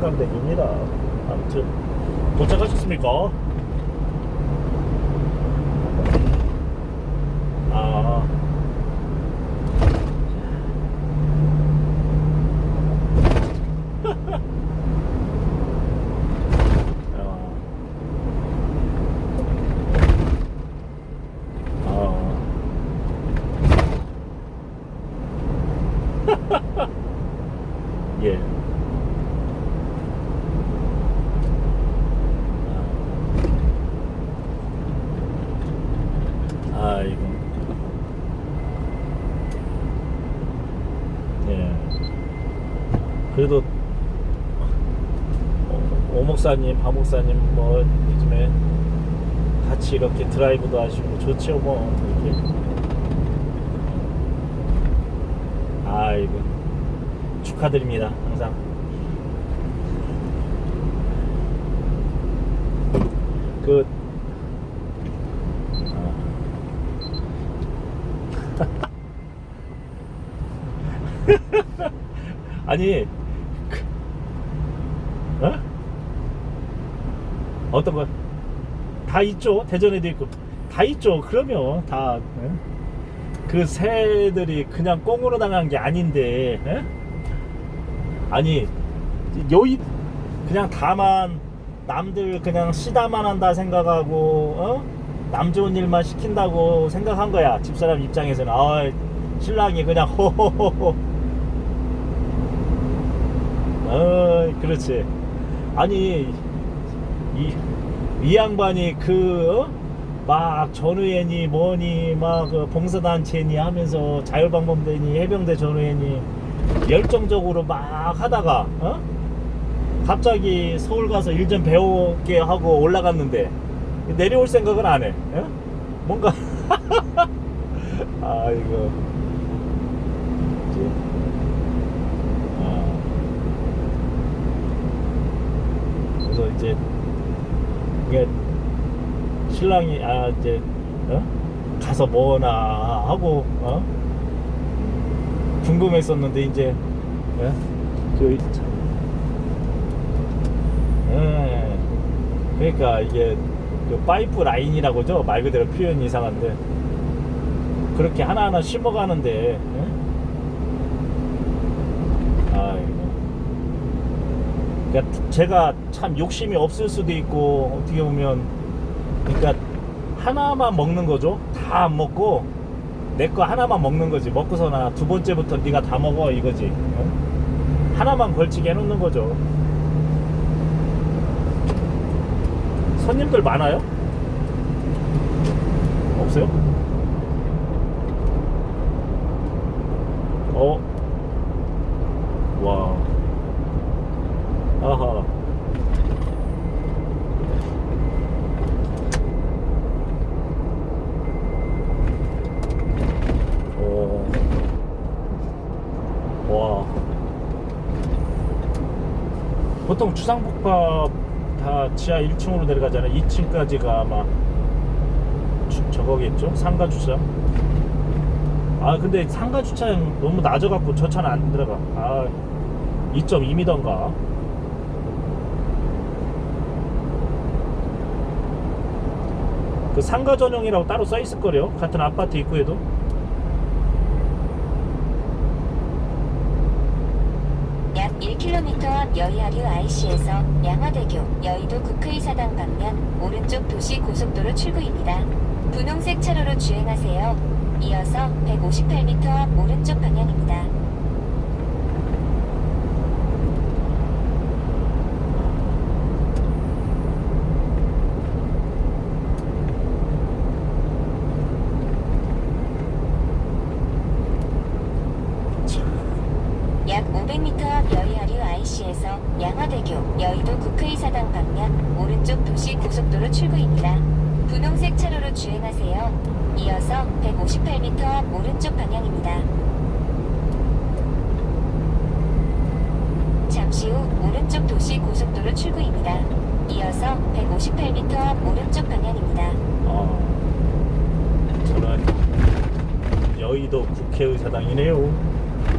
한강대교입니다. 아무튼 도착하셨습니까? 아. 아. 아이고. 예. 그래도 어, 오목사님, 박 목사님 뭐 요즘에 같이 이렇게 드라이브도 하시고 좋죠 뭐 이렇게. 아이고 축하드립니다 항상. 그 아니 그, 어? 어떤 거 다 있죠 대전에도 있고 다 있죠 그러면 다 그 새들이 그냥 꽁으로 당한 게 아닌데 에? 아니 여의 그냥 다만 남들 그냥 시다만 한다 생각하고 어? 남 좋은 일만 시킨다고 생각한 거야 집사람 입장에서는 아 신랑이 그냥 호호호호 어 그렇지 아니 이, 이 양반이 그, 어? 막 전우회니 뭐니 막 그 봉사단체니 하면서 자율방범대니 해병대 전우회니 열정적으로 막 하다가 어? 갑자기 서울 가서 일 좀 배우게 하고 올라갔는데 내려올 생각은 안 해. 어? 뭔가 아이고 이제 아. 그래서 이제 이게 신랑이 아 이제 어? 가서 뭐나 하고 어? 궁금했었는데 이제 예? 그 참. 예. 그러니까 이게 그 파이프 라인이라고죠? 말 그대로 표현이 이상한데. 그렇게 하나하나 심어가는데 예? 그러니까 제가 참 욕심이 없을 수도 있고 어떻게 보면. 그러니까 하나만 먹는 거죠? 다 안 먹고 내 거 하나만 먹는 거지. 먹고서나 두 번째부터 네가 다 먹어 이거지. 어? 하나만 걸치게 해놓는 거죠 손님들 많아요? 없어요? 어? 와. 아하. 오. 와. 보통 주상복합 다 지하 1층으로 내려가잖아요. 2층까지가 아마 주, 저거겠죠? 상가 주차. 아 근데 상가 주차장 너무 낮아갖고 저 차는 안 들어가. 아 2.2m던가. 그 상가 전용이라고 따로 써 있을 거래요. 같은 아파트 입구에도. 1km 앞 여의하류 IC에서 양화대교 여의도 국회의사당 방면 오른쪽 도시 고속도로 출구입니다. 분홍색 차로로 주행하세요. 이어서 158m 앞 오른쪽 방향입니다. 약 500m 앞 여의하류 IC에서 양화대교 여의도 국회의사당 방면 오른쪽 도시 고속도로 출구입니다. 분홍색 차로로 주행하세요. 이어서 158m 앞 오른쪽 방향입니다. 잠시 후 오른쪽 도시 고속도로 출구입니다. 이어서 158m 앞 오른쪽 방향입니다. 아, 저는 여의도 국회의사당이네요.